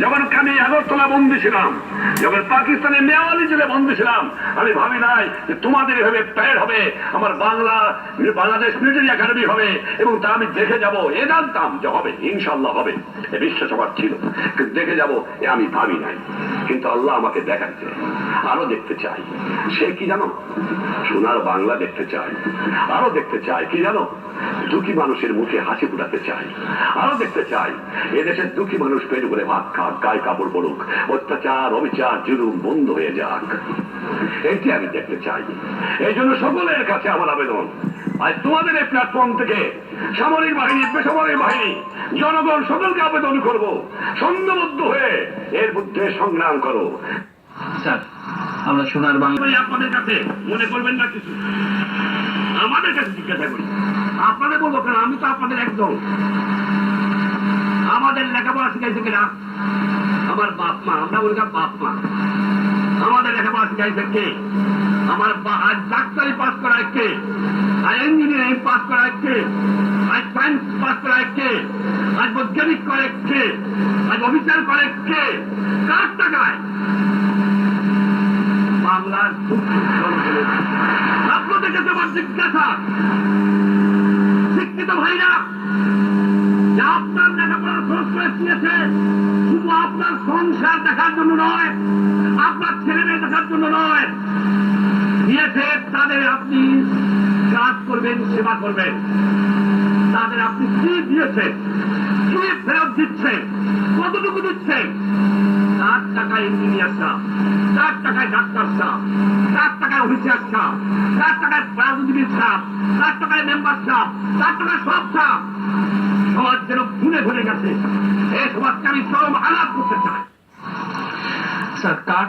যখন আমি আগরতলা বন্দি ছিলাম, যখন পাকিস্তানের মেয়ালি জেলে বন্দি ছিলাম, আমি ভাবি নাই যে তোমাদের এভাবে প্যাড হবে, আমার বাংলা, বাংলাদেশ মিলিটারি একাডেমি হবে, এবং তা আমি দেখে যাব। এ জানতাম যে হবে ইনশাল্লাহ হবে। এ বিশ্বাস আমার ছিল, কিন্তু দেখে যাব, এ আমি ভাবি নাই। কিন্তু আল্লাহ আমাকে দেখাচ্ছে, আরও দেখতে চাই। সে কি জানো? সোনার বাংলা দেখতে চাই আরও দেখতে চাই কি জানো? দুঃখী মানুষের মুখে হাসি ফুটাতে চাই। আরও দেখতে চাই। এদেশের দুঃখী মানুষ পেট করে ভাত খাক গায়ে কাপড় পড়ুক অত্যাচার অবিচার জুলুম বন্ধ হয়ে যাক। এটি আমি দেখতে চাই। এই জন্য সকলের কাছে আমার আবেদন। আজ তোমাদের এই প্ল্যাটফর্ম থেকে সামরিক বাহিনী বেসামরিক বাহিনী জনগণ সকলকে আবেদন করব। সন্ধ্যবদ্ধ হয়ে এর বিরুদ্ধে সংগ্রাম করো। স্যার আমরা সোনার বাংলা আপনাদের কাছে মনে করবেন না কিছু? আমাদের কাছে জিজ্ঞাসা করি। আপনাদের বলব কেন? আমি তো আপনাদের একদম আমাদের লেখাপড়া শিখাইছে কিনা? আমার বাপ মা, আমরা বলি বাপ মা। আমাদের লেখাপড়া শিখাইছে কে? আমার ডাক্তারি পাস করায় কে? আর ইঞ্জিনিয়ারিং পাস করায় কে? আজ সায়েন্স পাস করায় কে? আজ বৈজ্ঞানিক করে কে? আজ অফিসার করে কে? কার টাকায়? বাংলার। আপনাদের কাছে আমার জিজ্ঞাসা। শিক্ষিত ভাইরা যে আপনার লেখাপড়ার করে দিয়েছে, শুধু আপনার সংসার দেখার জন্য নয়, আপনার ছেলে মেয়ে দেখার জন্য নয়। দিয়েছে, তাদের আপনি কাজ করবেন, সেবা করবেন। তাদের আপনি কি দিয়েছেন কি ফেরত দিচ্ছেন কতটুকু দিচ্ছেন তার টাকায় engineer lakh doctor lakh officer lakh রাজনীতিবিদ লাখ মেম্বার সাহ। লাখ টাকায় সব সাহ। সমাজ যেন ভুলে ভুলে গেছে। এই সমাজকে আমি চরম আলাপ করতে চাই। স্যার, কার